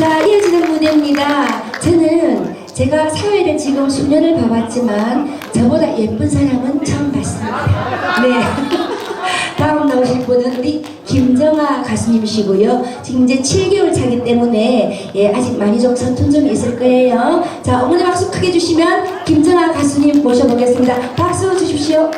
자, 이어지는 무대입니다. 저는 제가 사회를 지금 수년을 봐봤지만 저보다 예쁜 사람은 처음 봤습니다. 네. 다음 나오실 분은 우리 김정아 가수님이시고요. 지금 이제 7개월 차기 때문에 예, 아직 많이 좀 서툰 점이 있을 거예요. 자, 어머니 박수 크게 주시면 김정아 가수님 모셔보겠습니다. 박수 주십시오.